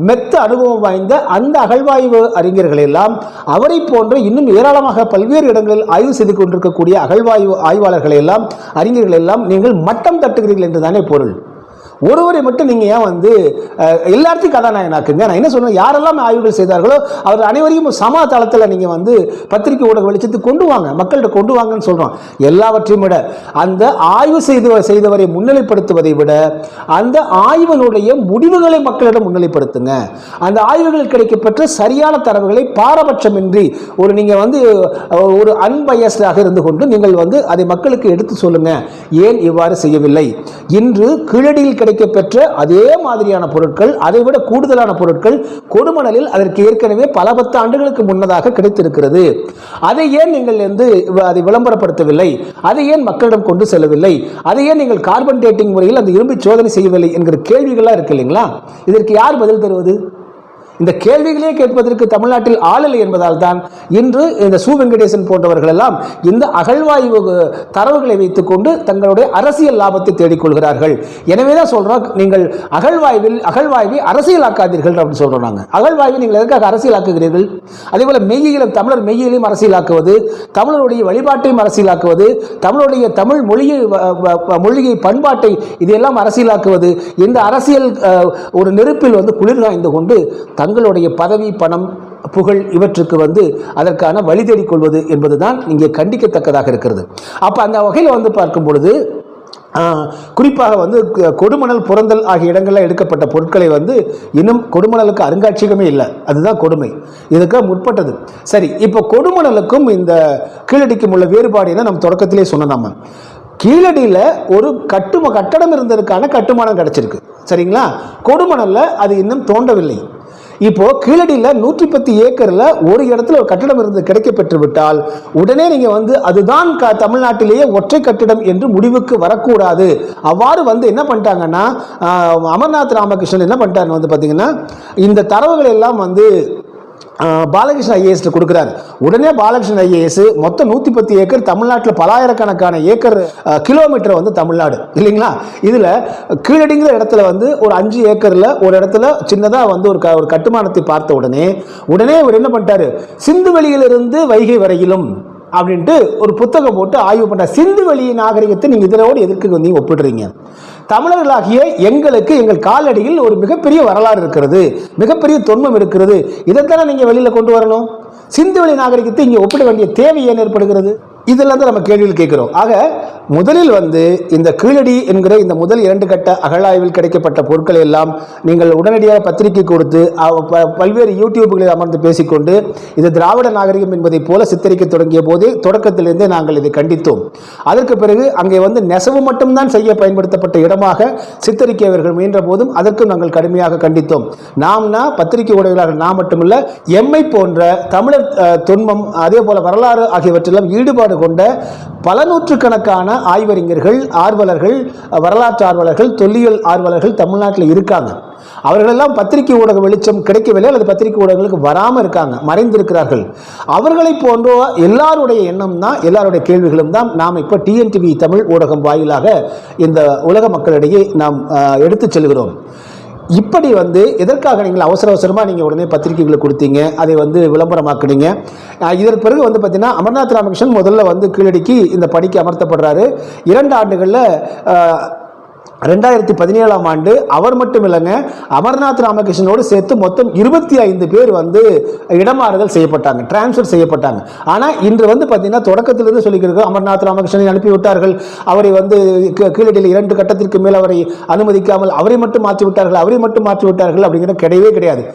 மெத்த அனுபவம் வாய்ந்த அந்த அகழ்வாய்வு அறிஞர்கள் எல்லாம் அவரை போன்ற இன்னும் ஏராளமாக பல்வேறு இடங்களில் ஆய்வு செய்து கொண்டிருக்கக்கூடிய அகழ்வாய்வு ஆய்வாளர்களை எல்லாம் அறிஞர்கள் எல்லாம் நீங்கள் மட்டம் தட்டுகிறீர்கள் என்று தானே பொருள். ஒருவரை மட்டும் நீங்கள் ஏன் வந்து எல்லாத்தையும் கதாநாயகனாக்குங்க. நான் என்ன சொல்றேன் யாரெல்லாம் ஆய்வுகள் செய்தார்களோ அவர் அனைவரையும் சம தளத்தில் நீங்கள் வந்து பத்திரிகை ஊடக வெளிச்சத்துக்கு கொண்டு வாங்க மக்கள்கிட்ட கொண்டு வாங்கன்னு சொல்கிறோம் எல்லாவற்றையும் விட அந்த ஆய்வு செய்து செய்தவரை முன்னிலைப்படுத்துவதை விட அந்த ஆய்வுகளுடைய முடிவுகளை மக்களிடம் முன்னிலைப்படுத்துங்க. அந்த ஆய்வுகளில் கிடைக்கப்பெற்ற சரியான தரவுகளை பாரபட்சமின்றி ஒரு நீங்கள் வந்து ஒரு அன்பயஸ்டாக இருந்து கொண்டு நீங்கள் வந்து அதை மக்களுக்கு எடுத்து சொல்லுங்கள் ஏன் இவ்வாறு செய்யவில்லை? இன்று கீழடியில் கிடைக்கப்பெற்ற அதே மாதிரியான பொருட்கள் அதை விட கூடுதலான பொருட்கள் கொடுமணலில் அதற்கு ஏற்கனவே பல பத்து ஆண்டுகளுக்கு முன்னதாக கிடைத்திருக்கிறது. அதை ஏன் நீங்கள் வந்து அதை விளம்பரப்படுத்தவில்லை? அதை ஏன் மக்களிடம் கொண்டு செல்லவில்லை? அதை ஏன் நீங்கள் கார்பன் டேட்டிங் முறையில் அந்த இரும்பு சோதனை செய்யவில்லை என்கிற கேள்விகளாக இருக்கு இல்லைங்களா? இதற்கு யார் பதில் தருவது? இந்த கேள்விகளே கேட்பதற்கு தமிழ்நாட்டில் ஆளில்லை என்பதால் தான் இன்று இந்த சு வெங்கடேசன் போன்றவர்கள் எல்லாம் இந்த அகழ்வாய்வு தரவுகளை வைத்துக்கொண்டு தங்களுடைய அரசியல் லாபத்தை தேடிக்கொள்கிறார்கள். எனவே தான் சொல்றோம் நீங்கள் அகழ்வாய்வில் அகழ்வாய்வை அரசியலாக்காதீர்கள் அப்படின்னு சொல்றோம் நாங்கள் அகழ்வாய்வை நீங்கள் எதற்காக அரசியலாக்குகிறீர்கள்? அதே போல மெய்யிலும் தமிழர் மெய்யிலையும் அரசியலாக்குவது தமிழருடைய வழிபாட்டையும் அரசியலாக்குவது தமிழருடைய தமிழ் மொழியை மொழியை பண்பாட்டை இதையெல்லாம் அரசியலாக்குவது இந்த அரசியல் ஒரு நெருப்பில் வந்து குளிர் காய்ந்து கொண்டு தங்களுடைய பதவி பணம் புகழ் இவற்றுக்கு வந்து அதற்கான வழி தேடிக்கொள்வது என்பதுதான் இங்கே கண்டிக்கத்தக்கதாக இருக்கிறது. அப்போ அந்த வகையில் வந்து பார்க்கும் பொழுது குறிப்பாக வந்து கொடுமணல் புறந்தல் ஆகிய இடங்களில் எடுக்கப்பட்ட பொருட்களை வந்து இன்னும் கொடுமணலுக்கு அருங்காட்சியகமே இல்லை. அதுதான் கொடுமை. இதுக்கு முற்பட்டது. சரி இப்போ கொடுமணலுக்கும் இந்த கீழடிக்கும் உள்ள வேறுபாடு என்ன? நம்ம தொடக்கத்திலே சொன்னோம் நம்ம கீழடியில் ஒரு கட்டும கட்டடம் இருந்ததுக்கான கட்டுமானம் கிடச்சிருக்கு. சரிங்களா? கொடுமணலில் அது இன்னும் தோண்டவில்லை இப்போ கீழடியில் நூற்றி பத்து ஏக்கரில் ஒரு இடத்துல ஒரு கட்டடம் இருந்து கிடைக்கப்பெற்று விட்டால் உடனே நீங்கள் வந்து அதுதான் க தமிழ்நாட்டிலேயே ஒற்றை கட்டிடம் என்று முடிவுக்கு வரக்கூடாது. அவ்வாறு வந்து என்ன பண்ணிட்டாங்கன்னா அமர்நாத் ராமகிருஷ்ணன் என்ன பண்ணிட்டாருன்னு வந்து பார்த்தீங்கன்னா இந்த தரவுகள் எல்லாம் வந்து பாலகிருஷ்ணன் பாலகிருஷ்ண கொடுக்குறாரு. உடனே பாலகிருஷ்ணன் ஐஏஎஸ் மொத்தம் நூற்றி பத்து ஏக்கர் தமிழ்நாட்டில் பலாயிரக்கணக்கான ஏக்கர் கிலோமீட்டர் வந்து தமிழ்நாடு. இல்லைங்களா? இதில் கீழடிங்கிற இடத்துல வந்து ஒரு அஞ்சு ஏக்கரில் ஒரு இடத்துல சின்னதாக வந்து ஒரு க ஒரு கட்டுமானத்தை பார்த்த உடனே உடனே அவர் என்ன பண்ணிட்டாரு? சிந்து வெளியிலிருந்து வைகை வரையிலும் அப்படின்ட்டு ஒரு புத்தகம் போட்டு ஆய்வு பண்ண சிந்து வெளி நாகரிகத்தை நீங்கள் இதனோடு எதற்கு வந்து ஒப்பிடுறீங்க? தமிழர்களாகிய எங்களுக்கு எங்கள் காலடியில் ஒரு மிகப்பெரிய வரலாறு இருக்கிறது மிகப்பெரிய தொன்மம் இருக்கிறது. இதைத்தானே நீங்கள் வெளியில் கொண்டு வரணும்? சிந்து வெளி நாகரிகத்தை இங்கே ஒப்பிட வேண்டிய தேவை ஏன் ஏற்படுகிறது? இதெல்லாம் தான் நம்ம கேள்வியில் கேட்கிறோம். ஆக முதலில் வந்து இந்த கீழடி என்கிற இந்த முதல் இரண்டு கட்ட அகழாய்வில் கிடைக்கப்பட்ட பொருட்களை எல்லாம் நீங்கள் உடனடியாக பத்திரிகை கொடுத்து அவ- ப- பல்வேறு யூடியூப்புகளில் அமர்ந்து பேசிக்கொண்டு இது திராவிட நாகரிகம் என்பதைப் போல சித்தரிக்க தொடங்கிய போது தொடக்கத்திலிருந்தே நாங்கள் இதை கண்டித்தோம். அதற்கு பிறகு அங்கே வந்து நெசவு மட்டும்தான் செய்ய பயன்படுத்தப்பட்ட இடமாக சித்தரிக்கவர்கள் முயன்ற போதும் அதற்கும் நாங்கள் கடுமையாக கண்டித்தோம். நாம்னா பத்திரிகை ஊடகங்களாக நாம் மட்டுமல்ல எம்மை போன்ற தமிழர் அஹ், அதே போல வரலாறு ஆகியவற்றெல்லாம் ஈடுபாடு கொண்ட பல நூற்றுக்கணக்கான ஆய்வறிஞர்கள் ஆர்வலர்கள் வரலாற்று ஆர்வலர்கள் தொல்லியல் ஆர்வலர்கள் தமிழ்நாட்டில் இருக்காங்க. அவர்களெல்லாம் பத்திரிகை ஊடக வெளிச்சம் கிடைக்கவில்லை அல்லது பத்திரிகை ஊடகங்களுக்கு வராமல் இருக்காங்க மறைந்திருக்கிறார்கள். அவர்களை போன்ற எல்லாருடைய எண்ணம் தான் எல்லாருடைய கேள்விகளும் தான் நாம் இப்போ டிஎன்டிவி தமிழ் ஊடகம் வாயிலாக இந்த உலக மக்களிடையே நாம் எடுத்துச் செல்கிறோம். இப்படி வந்து எதற்காக நீங்கள் அவசர அவசரமாக நீங்கள் உடனே பத்திரிகைகளை கொடுத்தீங்க? அதை வந்து விளம்பரமாக்குனீங்க. இதன் இதற்கு பிறகு வந்து பார்த்திங்கன்னா அமர்நாத் ராமகிருஷ்ணன் முதல்ல வந்து கீழடிக்கு இந்த பணிக்கு அமர்த்தப்படுறாரு. இரண்டு ஆண்டுகளில் ரெண்டாயிரத்தி பதினேழாம் ஆண்டு அவர் மட்டும் இல்லைங்க அமர்நாத் ராமகிருஷ்ணனோடு சேர்த்து மொத்தம் இருபத்தி ஐந்து பேர் வந்து இடமாறுதல் செய்யப்பட்டாங்க டிரான்ஸ்ஃபர் செய்யப்பட்டாங்க. ஆனால் இன்று வந்து பார்த்தீங்கன்னா தொடக்கத்திலிருந்து சொல்லிக்கிறது அமர்நாத் ராமகிருஷ்ணனை அனுப்பிவிட்டார்கள். அவரை வந்து கீழடியில் இரண்டு கட்டத்திற்கு மேல் அவரை அனுமதிக்காமல் அவரை மட்டும் மாற்றி விட்டார்கள் அவரை மட்டும் மாற்றி விட்டார்கள் அப்படிங்கிற கிடையவே கிடையாது.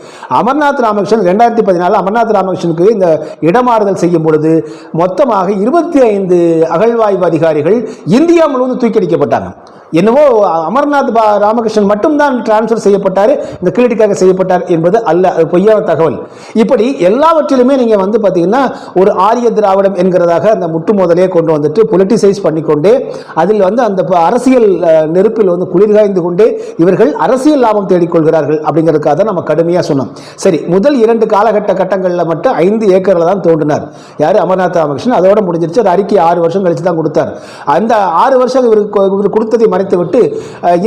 அமர்நாத் ராமகிருஷ்ணன் ரெண்டாயிரத்தி பதினாலு அமர்நாத் ராமகிருஷ்ணனுக்கு இந்த இடமாறுதல் செய்யும் பொழுது மொத்தமாக இருபத்தி ஐந்து அகழ்வாய்வு அதிகாரிகள் இந்தியா முழுவதும் தூக்கடிக்கப்பட்டாங்க என்னவோ அமர்நாத் பா ராமகிருஷ்ணன் மட்டும்தான் டிரான்ஸ்ஃபர் செய்யப்பட்டார் இந்த கிரீடிக்காக செய்யப்பட்டார் என்பது அல்ல அது பொய்யான தகவல். இப்படி எல்லாவற்றிலுமே நீங்கள் வந்து பார்த்தீங்கன்னா ஒரு ஆரிய திராவிடம் என்கிறதாக அந்த முட்டு முதலே கொண்டு வந்துட்டு பொலிட்டிசைஸ் பண்ணிக்கொண்டே அதில் வந்து அந்த அரசியல் நெருப்பில் வந்து குளிர்காய்ந்து கொண்டே இவர்கள் அரசியல் லாபம் தேடிக்கொள்கிறார்கள் அப்படிங்கிறதுக்காக தான் நம்ம கடுமையாக சொன்னோம். சரி முதல் இரண்டு காலகட்ட கட்டங்களில் மட்டும் ஐந்து ஏக்கரில் தான் தோன்றினார். யார்? அமர்நாத் ராமகிருஷ்ணன். அதோட முடிஞ்சிருச்சு. அது அறிக்கை ஆறு வருஷம் கழித்து தான் கொடுத்தார். அந்த ஆறு வருஷம் இவருக்கு இவர் கொடுத்ததை மறைத்துவிட்டு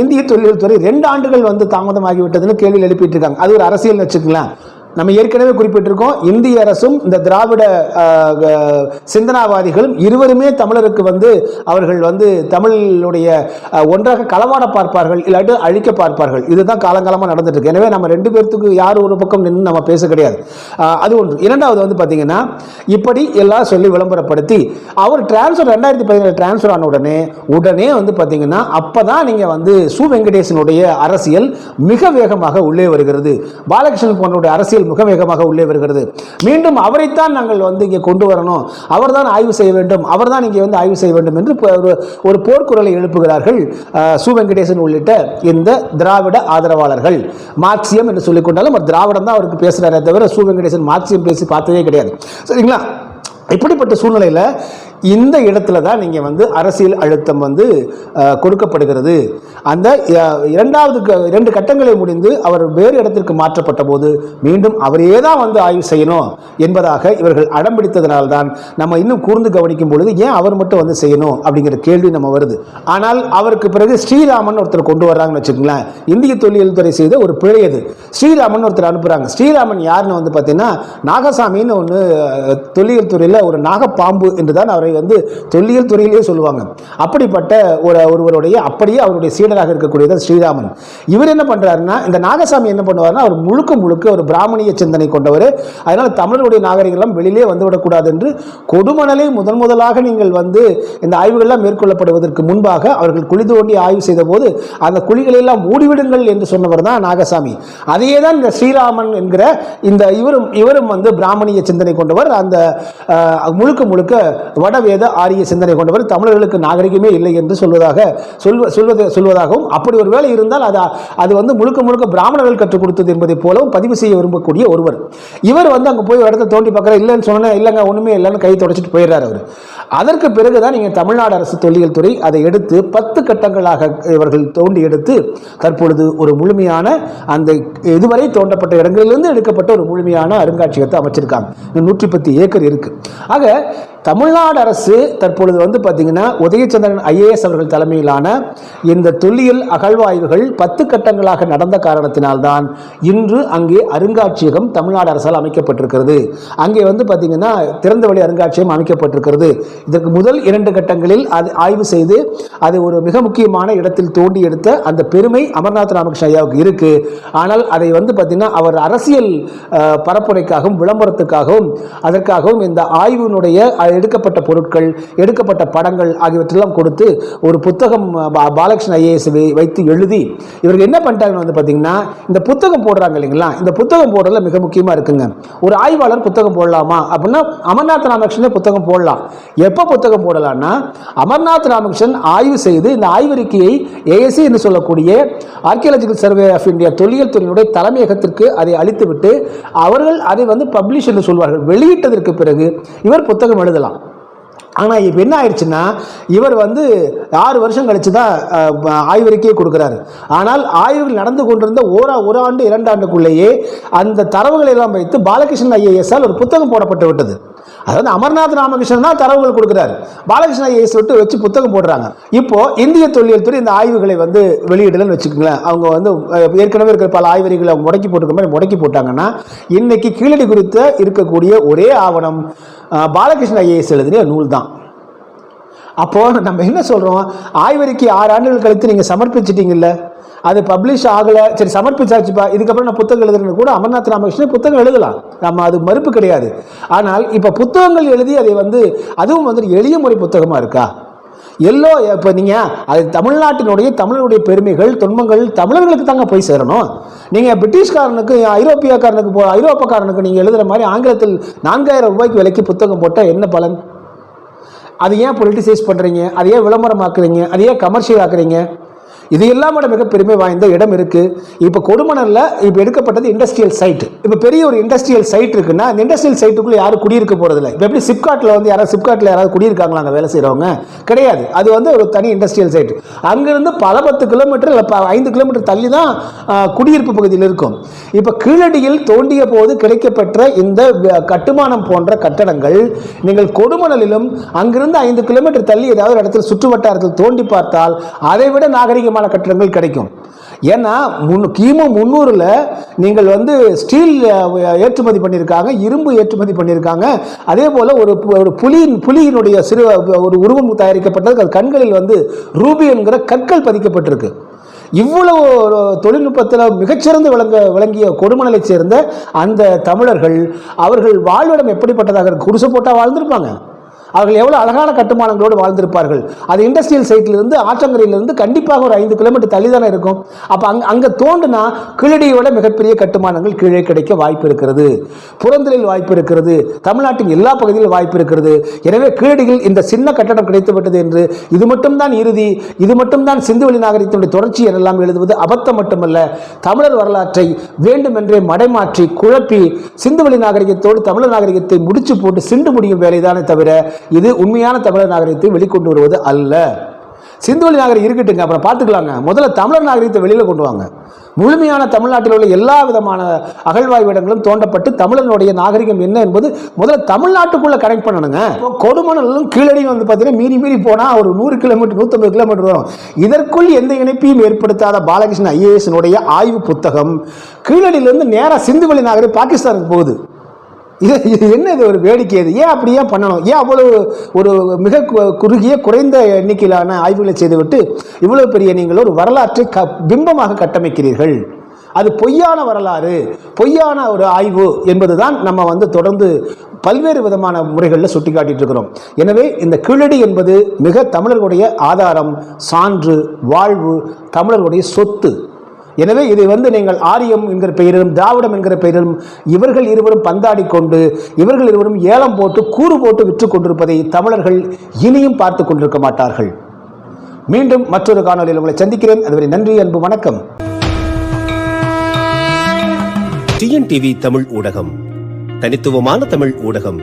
இந்திய தொழில்துறை ரெண்டு ஆண்டுகள் வந்து தாமதமாகிவிட்டதுன்னு கேள்வி எழுப்பிட்டு இருக்காங்க. அது ஒரு அரசியல் வச்சுக்கலாம் நம்ம ஏற்கனவே குறிப்பிட்டிருக்கோம் இந்திய அரசும் இந்த திராவிட சிந்தனாவாதிகளும் இருவருமே தமிழருக்கு வந்து அவர்கள் வந்து தமிழுடைய ஒன்றாக களவாட பார்ப்பார்கள் இல்லாட்டி அழிக்க பார்ப்பார்கள். இதுதான் காலங்காலமாக நடந்துட்டு இருக்கு எனவே நம்ம ரெண்டு பேர்த்துக்கு யார் ஒரு பக்கம் நின்று நம்ம பேச கிடையாது. அது ஒன்று. இரண்டாவது வந்து பார்த்தீங்கன்னா இப்படி எல்லாம் சொல்லி விளம்பரப்படுத்தி அவர் டிரான்ஸ்ஃபர் ரெண்டாயிரத்தி பதினேழு டிரான்ஸ்ஃபர் ஆன உடனே உடனே வந்து பார்த்தீங்கன்னா அப்போ தான் நீங்கள் வந்து சு வெங்கடேசனுடைய அரசியல் மிக வேகமாக உள்ளே வருகிறது. பாலகிருஷ்ணன் போன்றோடைய அரசியல் மிக வேகமாக உள்ளே வருகிறது. மீண்டும் அவரைத்தான் நாங்கள் வந்து இங்கே கொண்டு வரணும். அவர்தான் ஆய்வு செய்ய வேண்டும். அவர்தான் இங்கே வந்து ஆய்வு செய்ய வேண்டும் என்று ஒரு ஒரு போர்க்குரலை எழுப்புகிறார்கள் சு. வெங்கடேசன் உள்ளிட்ட இந்த திராவிட ஆதரவாளர்கள். மார்க்சியம் என்று சொல்லிக் கொண்டாலும் திராவிடம் தான் அவருக்கு பேசுகிறாரே தவிர சு. வெங்கடேசன் மார்க்சியம் பேசி பார்த்ததே கிடையாது. சரிங்களா? இப்படிப்பட்ட சூழ்நிலையில் இந்த இடத்துல தான் நீங்கள் வந்து அரசியல் அழுத்தம் வந்து கொடுக்கப்படுகிறது. அந்த இரண்டாவது க- இரண்டு கட்டங்களை முடிந்து அவர் வேறு இடத்திற்கு மாற்றப்பட்ட போது மீண்டும் அவரே தான் வந்து ஆய்வு செய்யணும் என்பதாக இவர்கள் அடம் பிடித்ததனால்தான் நம்ம இன்னும் கூர்ந்து கவனிக்கும் பொழுது ஏன் அவர் மட்டும் வந்து செய்யணும் அப்படிங்கிற கேள்வி நம்ம வருது. ஆனால் அவருக்கு பிறகு ஸ்ரீராமன் ஒருத்தர் கொண்டு வர்றாங்கன்னு வச்சுக்கோங்களேன். இந்திய தொல்லியல் துறை செய்த ஒரு பிழை அது. ஸ்ரீராமன் ஒருத்தர் அனுப்புகிறாங்க ஸ்ரீராமன் யாருன்னு வந்து பார்த்தீங்கன்னா நாகசாமின்னு ஒன்று தொல்லியல் துறையில் ஒரு நாகப்பாம்பு என்று தான் அவரை வந்து தொல்லியல் துறையிலேயே சொல்லுவாங்க. அப்படிப்பட்ட ஒரு ஒருவருடைய அப்படியே அவருடைய சீடராக இருக்கக்கூடியது ஸ்ரீராமன். இவர் என்ன பண்ணுறாருன்னா இந்த நாகசாமி என்ன பண்ணுவார்னா அவர் முழுக்க முழுக்க ஒரு பிராமணிய சிந்தனை கொண்டவர். அதனால் தமிழருடைய நாகரிகம் வெளியிலே வந்துவிடக்கூடாது என்று கொடுமணலை முதன் முதலாக நீங்கள் வந்து இந்த ஆய்வுகள்லாம் மேற்கொள்ளப்படுவதற்கு முன்பாக அவர்கள் குழி தோண்டி ஆய்வு செய்த போது அந்த குழிகளெல்லாம் மூடிவிடுங்கள் என்று சொன்னவர் தான் நாகசாமி. அதையே தான் இந்த ஸ்ரீராமன் என்கிற இந்த இவரும் இவரும் வந்து பிராமணிய சிந்தனை கொண்டவர். அந்த முழுக்க முழுக்க வடவேத ஆரிய சிந்தனை கொண்டவர். தமிழர்களுக்கு நாகரிகமே இல்லை என்று சொல்வதாக சொல்வ சொல்வது சொல்வதாக சொல்வதாகவும் அப்படி ஒரு வேலை இருந்தால் அது அது வந்து முழுக்க முழுக்க பிராமணர்கள் கற்றுக் கொடுத்தது என்பதை போலவும் பதிவு செய்ய விரும்பக்கூடிய ஒருவர். இவர் வந்து அங்கே போய் இடத்த தோண்டி பார்க்குற இல்லைன்னு சொன்னேன் இல்லைங்க ஒன்றுமே இல்லைன்னு கை தொடச்சிட்டு போயிடுறாரு அவர். அதற்கு பிறகு தான் நீங்கள் தமிழ்நாடு அரசு தொல்லியல் துறை அதை எடுத்து பத்து கட்டங்களாக இவர்கள் தோண்டி எடுத்து தற்பொழுது ஒரு முழுமையான அந்த இதுவரை தோண்டப்பட்ட இடங்களிலிருந்து எடுக்கப்பட்ட ஒரு முழுமையான அருங்காட்சியகத்தை அமைச்சிருக்காங்க. நூற்றி பத்து ஏக்கர் இருக்கு. ஆக தமிழ்நாடு அரசு தற்பொழுது வந்து பார்த்தீங்கன்னா உதயச்சந்திரன் ஐஏஎஸ் அவர்கள் தலைமையிலான இந்த தொல்லியல் அகழ்வாய்வுகள் பத்து கட்டங்களாக நடந்த காரணத்தினால்தான் இன்று அங்கே அருங்காட்சியகம் தமிழ்நாடு அரசால் அமைக்கப்பட்டிருக்கிறது. அங்கே வந்து பார்த்தீங்கன்னா திறந்தவெளி அருங்காட்சியகம் அமைக்கப்பட்டிருக்கிறது. இதற்கு முதல் இரண்டு கட்டங்களில் அது ஆய்வு செய்து அது ஒரு மிக முக்கியமான இடத்தில் தோண்டி எடுத்த அந்த பெருமை அமர்நாத் ராமகிருஷ்ண ஐயாவுக்கு இருக்கு. ஆனால் அதை வந்து பார்த்தீங்கன்னா அவர் அரசியல் பரப்புரைக்காகவும் விளம்பரத்துக்காகவும் அதற்காகவும் இந்த ஆய்வினுடைய எடுக்கப்பட்ட பொருட்கள் எடுக்கப்பட்ட படங்கள் ஆகியவற்றெல்லாம் கொடுத்து ஒரு புத்தகம் பாலகிருஷ்ண ஐஏஎஸ் வைத்து எழுதி இவர்கள் என்ன பண்ணிட்டாங்கன்னு வந்து பார்த்தீங்கன்னா இந்த புத்தகம் போடுறாங்க இல்லைங்களா? இந்த புத்தகம் போடுறதுல மிக முக்கியமாக இருக்குங்க. ஒரு ஆய்வாளர் புத்தகம் போடலாமா? அப்படின்னா அமர்நாத் ராமகிருஷ்ணன் புத்தகம் போடலாம். எப்போ புத்தகம் போடலாம்னா அமர்நாத் ராமகிருஷ்ணன் ஆய்வு செய்து இந்த ஆய்வறிக்கையை ஏஎஸ்சி என்று சொல்லக்கூடிய ஆர்கியாலஜிக்கல் சர்வே ஆஃப் இந்தியா தொல்லியல் துறையினுடைய தலைமையகத்திற்கு அதை அளித்துவிட்டு அவர்கள் அதை வந்து பப்ளிஷ் என்று சொல்வார்கள். வெளியிட்டதற்கு பிறகு இவர் புத்தகம் எழுதலாம். ஆனால் இப்போ என்ன ஆயிடுச்சுன்னா இவர் வந்து ஆறு வருஷம் கழிச்சு தான் ஆய்வறிக்கையை கொடுக்குறாரு. ஆனால் ஆய்வுகள் நடந்து கொண்டிருந்த ஓரா ஒரு ஆண்டு இரண்டு ஆண்டுக்குள்ளேயே அந்த தரவுகளை எல்லாம் வைத்து பாலகிருஷ்ணன் ஐஏஎஸ்ஆல் ஒரு புத்தகம் போடப்பட்டு விட்டது. அதாவது அமர்நாத் ராமகிருஷ்ணன் தான் தரவுகள் கொடுக்குறாரு. பாலகிருஷ்ண ஐஏஎஸ் விட்டு வச்சு புத்தகம் போடுறாங்க. இப்போ இந்திய தொல்லியல் துறை இந்த ஆய்வுகளை வந்து வெளியிடலன்னு வச்சுக்கோங்களேன். அவங்க வந்து ஏற்கனவே இருக்கிற பல ஆய்வறிகளை முடக்கி போட்டுக்க மாதிரி முடக்கி போட்டாங்கன்னா இன்னைக்கு கீழடி குறித்த இருக்கக்கூடிய ஒரே ஆவணம் பாலகிருஷ்ண ஐஏஎஸ் எழுதிய நூல் தான் அப்போது நம்ம என்ன சொல்கிறோம் ஆய்வறிக்கை ஆறு ஆண்டுகள் கழித்து நீங்கள் சமர்ப்பிச்சிட்டிங்கல்ல? அது பப்ளிஷ் ஆகலை. சரி சமர்ப்பிச்சாச்சுப்பா. இதுக்கப்புறம் நான் புத்தகம் எழுதுறேன்னு கூட அமர்நாத் ராமகிருஷ்ணன் புத்தகம் எழுதலாம். நம்ம அது மறுப்பு கிடையாது. ஆனால் இப்போ புத்தகங்கள் எழுதி அதை வந்து அதுவும் வந்து எளிய முறை புத்தகமாக இருக்கா? எல்லோ இப்போ நீங்கள் அது தமிழ்நாட்டினுடைய தமிழருடைய பெருமைகள் துன்பங்கள் தமிழர்களுக்கு தாங்க போய் சேரணும். நீங்கள் பிரிட்டிஷ்காரனுக்கு ஐரோப்பியக்காரனுக்கு போ ஐரோப்பாக்காரனுக்கு நீங்கள் எழுதுகிற மாதிரி ஆங்கிலத்தில் நான்காயிரம் ரூபாய்க்கு விலைக்கு புத்தகம் போட்டால் என்ன பலன்? அது ஏன் பொலிட்டிசைஸ் பண்ணுறீங்க அதை ஏன் விளம்பரமாக்குறீங்க? அதை ஏன் கமர்ஷியல் ஆக்குறீங்க? இது இல்லாமல் மிக பெருமை வாய்ந்த இடம் இருக்குது இப்போ கொடுமணலில் இப்போ எடுக்கப்பட்டது இண்டஸ்ட்ரியல் சைட் இப்போ பெரிய ஒரு இண்டஸ்ட்ரியல் சைட் இருக்குன்னா அந்த இண்டஸ்ட்ரியல் சைட்டுக்குள்ளே யாரும் குடியிருக்க போகிறதில்ல இப்போ எப்படி சிப்காட்டில் வந்து யாராவது சிப்காட்டில் யாராவது குடியிருக்காங்களா அங்கே வேலை செய்கிறவங்க கிடையாது. அது வந்து ஒரு தனி இண்டஸ்ட்ரியல் சைட் அங்கேருந்து பல பத்து கிலோமீட்டர் இல்லை ஐந்து கிலோமீட்டர் தள்ளி தான் குடியிருப்பு பகுதியில் இருக்கும். இப்போ கீழடியில் தோண்டிய போது கிடைக்கப்பெற்ற இந்த கட்டுமானம் போன்ற கட்டடங்கள் நீங்கள் கொடுமணலிலும் அங்கிருந்து ஐந்து கிலோமீட்டர் தள்ளி ஏதாவது இடத்துல சுற்று வட்டாரத்தில் தோண்டி பார்த்தால் அதை விட நாகரிகமான கட்டிடங்கள் கிடைக்கும். ஏன்னா முன் கிமு முந்நூறில் நீங்கள் வந்து ஸ்டீல் ஏற்றுமதி பண்ணியிருக்காங்க இரும்பு ஏற்றுமதி பண்ணியிருக்காங்க. அதே போல் ஒரு பு- ஒரு புலியின் புலியினுடைய சிறு ஒரு உருவம் தயாரிக்கப்பட்டது அது கண்களில் வந்து ரூபி என்கிற கற்கள் பதிக்கப்பட்டிருக்கு. இவ்வளவு தொழில்நுட்பத்தில் மிகச்சிறந்து விளங்க விளங்கிய கொடுமணலை சேர்ந்த அந்த தமிழர்கள் அவர்கள் வாழ்விடம் எப்படிப்பட்டதாக இருக்கு? குடிசை போட்டால் வாழ்ந்திருப்பாங்க. அவர்கள் எவ்வளோ அழகான கட்டுமானங்களோடு வாழ்ந்திருப்பார்கள். அது இண்டஸ்ட்ரியல் சைட்லேருந்து ஆற்றங்கரையிலிருந்து கண்டிப்பாக ஒரு ஐந்து கிலோமீட்டர் தள்ளி தானே இருக்கும். அப்போ அங்கே அங்கே தோண்டுனா கீழடியை விட மிகப்பெரிய கட்டுமானங்கள் கீழே கிடைக்க வாய்ப்பு இருக்கிறது. புறந்தலில் வாய்ப்பு இருக்கிறது. தமிழ்நாட்டின் எல்லா பகுதியிலும் வாய்ப்பு இருக்கிறது. எனவே கீழடியில் இந்த சின்ன கட்டடம் கிடைத்துவிட்டது என்று இது மட்டும்தான் இறுதி இது மட்டும்தான் சிந்துவெளி நாகரிகத்தினுடைய தொடர்ச்சி எனலாம் எழுதுவது அபத்தம் மட்டுமல்ல. தமிழர் வரலாற்றை வேண்டுமென்றே மடைமாற்றி குழப்பி சிந்துவெளி நாகரிகத்தோடு தமிழர் நாகரிகத்தை முடிச்சு போட்டு சிண்டு முடியும் வேலைதானே தவிர இது உண்மையான தமிழர் நாகரிகத்தை வெளிக்கொண்டு வருவது அல்ல. சிந்துவெளி நாகரிகம் இருக்கட்டுங்க அப்புறம் பார்த்துக்கலாங்க. முதல்ல தமிழர் நாகரிகத்தை வெளியில் கொண்டு வாங்க. முழுமையான தமிழ்நாட்டில் உள்ள எல்லா விதமான அகழ்வாய்விடங்களும் தோண்டப்பட்டு தமிழனுடைய நாகரிகம் என்ன என்பது முதல்ல தமிழ்நாட்டுக்குள்ள கனெக்ட் பண்ணணுங்க. இப்போ கொடுமணலும் கீழடியும் வந்து பார்த்தீங்கன்னா மீறி மீறி போனால் ஒரு நூறு கிலோமீட்டர் நூற்றம்பது கிலோமீட்டர் வரும். இதற்குள் எந்த இணைப்பையும் ஏற்படுத்தாத பாலகிருஷ்ணன் ஐஏஎஸ்னுடைய ஆய்வு புத்தகம். கீழடியிலிருந்து நேராக சிந்துவெளி நாகரிகம் பாகிஸ்தானுக்கு போகுது. இது இது என்ன இது ஒரு வேடிக்கை இது? ஏன் அப்படி ஏன் பண்ணணும்? ஏன் அவ்வளவு ஒரு மிக கு- குறுகிய குறைந்த எண்ணிக்கையிலான ஆய்வுகளை செய்துவிட்டு இவ்வளவு பெரிய நீங்கள் ஒரு வரலாற்றை க பிம்பமாக கட்டமைக்கிறீர்கள்? அது பொய்யான வரலாறு. பொய்யான ஒரு ஆய்வு என்பதுதான் நம்ம வந்து தொடர்ந்து பல்வேறு விதமான முறைகளில் சுட்டி காட்டிட்டு இருக்கிறோம். எனவே இந்த கீழடி என்பது மிக தமிழர்களுடைய ஆதாரம் சான்று வாழ்வு தமிழர்களுடைய சொத்து. எனவே இதை வந்து நீங்கள் ஆரியம் என்கிற பெயரிலும் திராவிடம் என்கிற பெயரிலும் இவர்கள் இருவரும் பந்தாடி கொண்டு இவர்கள் இருவரும் ஏலம் போட்டு கூறு போட்டு விற்று கொண்டிருப்பதை தமிழர்கள் இனியும் பார்த்து கொண்டிருக்க மாட்டார்கள். மீண்டும் மற்றொரு காணொலியில் உங்களை சந்திக்கிறேன். அதுவரை நன்றி அன்பு வணக்கம். டிஎன்டிவி தமிழ் ஊடகம் தனித்துவமான தமிழ் ஊடகம்.